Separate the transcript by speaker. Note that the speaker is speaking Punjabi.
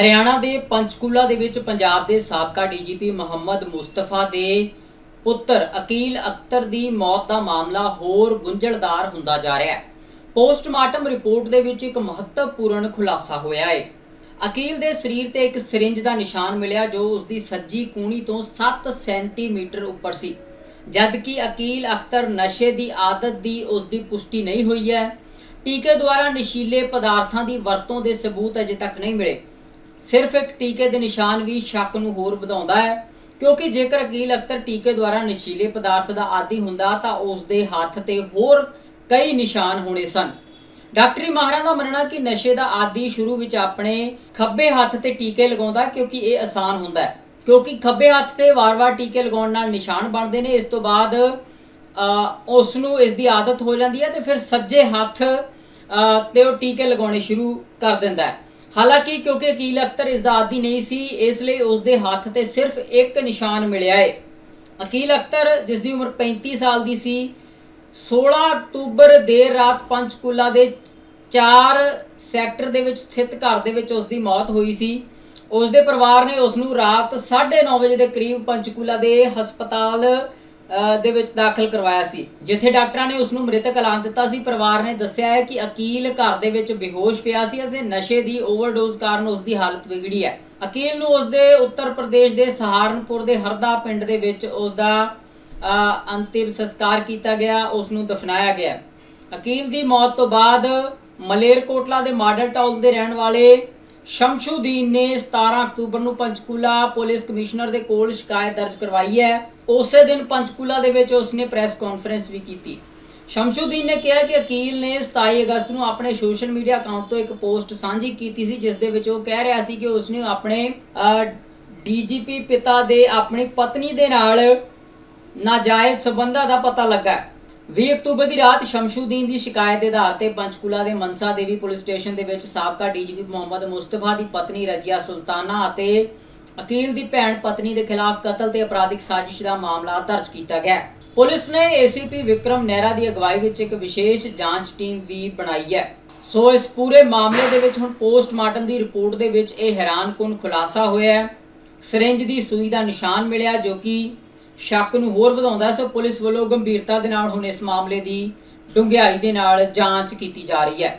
Speaker 1: ਹਰਿਆਣਾ ਦੇ ਪੰਚਕੂਲਾ ਦੇ ਵਿੱਚ ਪੰਜਾਬ ਦੇ ਸਾਬਕਾ ਡੀਜੀਪੀ ਮੁਹੰਮਦ ਮੁਸਤਫਾ ਦੇ ਪੁੱਤਰ ਅਕੀਲ ਅਖਤਰ ਦੀ ਮੌਤ ਦਾ ਮਾਮਲਾ ਹੋਰ ਗੁੰਝਲਦਾਰ ਹੁੰਦਾ ਜਾ ਰਿਹਾ ਹੈ। ਪੋਸਟਮਾਰਟਮ ਰਿਪੋਰਟ ਦੇ ਵਿੱਚ ਇੱਕ ਮਹੱਤਵਪੂਰਨ ਖੁਲਾਸਾ ਹੋਇਆ ਹੈ। ਅਕੀਲ ਦੇ ਸਰੀਰ ਤੇ ਇੱਕ ਸਿਰਿੰਜ ਦਾ ਨਿਸ਼ਾਨ ਮਿਲਿਆ ਜੋ ਉਸ ਦੀ ਸੱਜੀ ਕੂਣੀ ਤੋਂ 7 ਸੈਂਟੀਮੀਟਰ ਉੱਪਰ ਸੀ। ਜਦਕਿ ਅਕੀਲ ਅਖਤਰ ਨਸ਼ੇ ਦੀ ਆਦਤ ਦੀ ਉਸ ਦੀ ਪੁਸ਼ਟੀ ਨਹੀਂ ਹੋਈ ਹੈ, ਟੀਕੇ ਦੁਆਰਾ ਨਸ਼ੀਲੇ ਪਦਾਰਥਾਂ ਦੀ ਵਰਤੋਂ ਦੇ ਸਬੂਤ ਅਜੇ ਤੱਕ ਨਹੀਂ ਮਿਲੇ। ਸਿਰਫ ਇੱਕ ਟੀਕੇ ਦੇ ਨਿਸ਼ਾਨ ਵੀ ਸ਼ੱਕ ਨੂੰ ਹੋਰ ਵਧਾਉਂਦਾ ਹੈ, ਕਿਉਂਕਿ ਜੇਕਰ ਅਕੀਲ ਅਖਤਰ ਟੀਕੇ ਦੁਆਰਾ ਨਸ਼ੀਲੇ ਪਦਾਰਥ ਦਾ ਆਦੀ ਹੁੰਦਾ, ਤਾਂ ਉਸ ਦੇ ਹੱਥ ਤੇ ਹੋਰ ਕਈ ਨਿਸ਼ਾਨ ਹੋਣੇ ਸਨ। ਡਾਕਟਰੀ ਮਾਹਰਾਂ ਦਾ ਮੰਨਣਾ ਕਿ ਨਸ਼ੇ ਦਾ ਆਦੀ ਸ਼ੁਰੂ ਵਿੱਚ ਆਪਣੇ ਖੱਬੇ ਹੱਥ ਤੇ ਟੀਕੇ ਲਗਾਉਂਦਾ, ਕਿਉਂਕਿ ਇਹ ਆਸਾਨ ਹੁੰਦਾ ਹੈ, ਕਿਉਂਕਿ ਖੱਬੇ ਹੱਥ ਤੇ ਵਾਰ-ਵਾਰ ਟੀਕੇ ਲਗਾਉਣ ਨਾਲ ਨਿਸ਼ਾਨ ਬਣਦੇ ਨੇ, ਇਸ ਤੋਂ ਬਾਅਦ ਉਸ ਨੂੰ ਇਸ ਦੀ ਆਦਤ ਹੋ ਜਾਂਦੀ ਹੈ ਤੇ ਫਿਰ ਸੱਜੇ ਹੱਥ ਤੇ ਉਹ ਟੀਕੇ ਲਗਾਉਣੇ ਸ਼ੁਰੂ ਕਰ ਦਿੰਦਾ ਹੈ। ਹਾਲਾਂਕਿ ਕਿਉਂਕਿ ਅਕੀਲ ਅਖਤਰ ਇਸ ਦਾ ਆਦੀ ਨਹੀਂ ਸੀ, ਇਸ ਲਈ ਉਸ ਦੇ ਹੱਥ ਤੇ ਸਿਰਫ ਇੱਕ ਨਿਸ਼ਾਨ ਮਿਲਿਆ ਏ ਅਕੀਲ ਅਖਤਰ, ਜਿਸ ਦੀ ਉਮਰ 35 ਸਾਲ ਦੀ ਸੀ 16 ਅਕਤੂਬਰ ਦੇਰ ਰਾਤ ਪੰਚਕੂਲਾ ਦੇ 4 ਸੈਕਟਰ ਦੇ ਵਿੱਚ ਸਥਿਤ ਘਰ ਦੇ ਵਿੱਚ ਉਸ ਦੀ ਮੌਤ ਹੋਈ ਸੀ। ਉਸ ਦੇ ਪਰਿਵਾਰ ਨੇ ਉਸ ਨੂੰ ਰਾਤ 9:30 ਵਜੇ ਦੇ ਕਰੀਬ ਪੰਚਕੂਲਾ ਦੇ ਹਸਪਤਾਲ ਦੇ ਵਿੱਚ ਦਾਖਲ ਕਰਵਾਇਆ ਸੀ। ਜਿੱਥੇ ਡਾਕਟਰਾਂ ਨੇ ਉਸ ਨੂੰ ਮ੍ਰਿਤਕ ਐਲਾਨ ਦਿੱਤਾ ਸੀ, ਪਰਿਵਾਰ ਨੇ ਦੱਸਿਆ ਹੈ ਕਿ ਅਕੀਲ ਘਰ ਦੇ ਵਿੱਚ ਬੇਹੋਸ਼ ਪਿਆ ਸੀ ਅਤੇ ਨਸ਼ੇ ਦੀ ਓਵਰਡੋਜ਼ ਕਾਰਨ ਉਸ ਦੀ ਹਾਲਤ ਵਿਗੜੀ ਹੈ। ਅਕੀਲ ਨੂੰ ਉਸ ਦੇ ਉੱਤਰ ਪ੍ਰਦੇਸ਼ ਦੇ ਸਹਾਰਨਪੁਰ ਦੇ ਹਰਦਾ ਪਿੰਡ ਦੇ ਵਿੱਚ ਉਸ ਦਾ ਅੰਤਿਮ ਸੰਸਕਾਰ ਕੀਤਾ ਗਿਆ ਉਸ ਨੂੰ ਦਫਨਾਇਆ ਗਿਆ ਅਕੀਲ ਦੀ ਮੌਤ ਤੋਂ ਬਾਅਦ ਮਲੇਰਕੋਟਲਾ ਦੇ ਮਾਡਲ ਟਾਊਨ ਦੇ ਰਹਿਣ ਵਾਲੇ ਸ਼ਮਸ਼ੂਦੀਨ ਨੇ 17 ਅਕਤੂਬਰ ਨੂੰ ਪੰਚਕੂਲਾ ਪੁਲਿਸ ਕਮਿਸ਼ਨਰ ਦੇ ਕੋਲ ਸ਼ਿਕਾਇਤ ਦਰਜ ਕਰਵਾਈ ਹੈ। ਉਸੇ ਦਿਨ ਪੰਚਕੂਲਾ ਦੇ ਵਿੱਚ ਉਸਨੇ ਪ੍ਰੈਸ ਕਾਨਫਰੰਸ ਵੀ ਕੀਤੀ। ਸ਼ਮਸ਼ੂਦੀਨ ਨੇ ਕਿਹਾ ਕਿ ਅਕੀਲ ਨੇ 27 ਅਗਸਤ ਨੂੰ ਆਪਣੇ ਸੋਸ਼ਲ ਮੀਡੀਆ ਅਕਾਊਂਟ ਤੋਂ ਇੱਕ ਪੋਸਟ ਸਾਂਝੀ ਕੀਤੀ ਸੀ, ਜਿਸ ਦੇ ਵਿੱਚ ਉਹ ਕਹਿ ਰਿਹਾ ਸੀ ਕਿ ਉਸਨੇ ਆਪਣੇ ਡੀਜੀਪੀ ਪਿਤਾ ਦੇ ਆਪਣੀ ਪਤਨੀ ਦੇ ਨਾਲ ਨਾਜਾਇਜ਼ ਸਬੰਧਾਂ ਦਾ ਪਤਾ ਲੱਗਾ 20 ਅਕਤੂਬਰ ਦੀ ਰਾਤ ਸ਼ਮਸ਼ੂਦੀਨ ਦੀ ਸ਼ਿਕਾਇਤ ਦੇ ਆਧਾਰ ਤੇ ਪੰਚਕੂਲਾ ਦੇ ਮਨਸਾ ਦੇਵੀ ਪੁਲਿਸ ਸਟੇਸ਼ਨ ਦੇ ਵਿੱਚ ਸਾਬਕਾ ਡੀਜੀਪੀ ਮੁਹੰਮਦ ਮੁਸਤਫਾ ਦੀ ਪਤਨੀ ਰਜੀਆ ਸੁਲਤਾਨਾ ਅਤੇ ਅਕੀਲ ਦੀ ਭੈਣ ਪਤਨੀ ਦੇ ਖਿਲਾਫ ਕਤਲ ਤੇ ਅਪਰਾਧਿਕ ਸਾਜ਼ਿਸ਼ ਦਾ ਮਾਮਲਾ ਦਰਜ ਕੀਤਾ ਗਿਆ ਹੈ। ਪੁਲਿਸ ਨੇ ਏਸੀਪੀ ਵਿਕਰਮ ਨਹਿਰਾ ਦੀ ਅਗਵਾਈ ਵਿੱਚ ਇੱਕ ਵਿਸ਼ੇਸ਼ ਜਾਂਚ ਟੀਮ ਵੀ ਬਣਾਈ ਹੈ ਸੋ ਇਸ ਪੂਰੇ ਮਾਮਲੇ ਦੇ ਵਿੱਚ ਹੁਣ ਪੋਸਟਮਾਰਟਮ ਦੀ ਰਿਪੋਰਟ ਦੇ ਵਿੱਚ ਇਹ ਹੈਰਾਨਕੁਨ ਖੁਲਾਸਾ ਹੋਇਆ ਹੈ ਸਿਰਿੰਜ ਦੀ ਸੂਈ ਦਾ ਨਿਸ਼ਾਨ ਮਿਲਿਆ ਜੋ ਕਿ ਸ਼ੱਕ ਨੂੰ ਹੋਰ ਵਧਾਉਂਦਾ ਹੈ ਸੋ ਪੁਲਿਸ ਵੱਲੋਂ ਗੰਭੀਰਤਾ ਦੇ ਨਾਲ ਹੁਣ ਇਸ ਮਾਮਲੇ ਦੀ ਡੂੰਘਾਈ ਦੇ ਨਾਲ ਜਾਂਚ ਕੀਤੀ ਜਾ ਰਹੀ ਹੈ।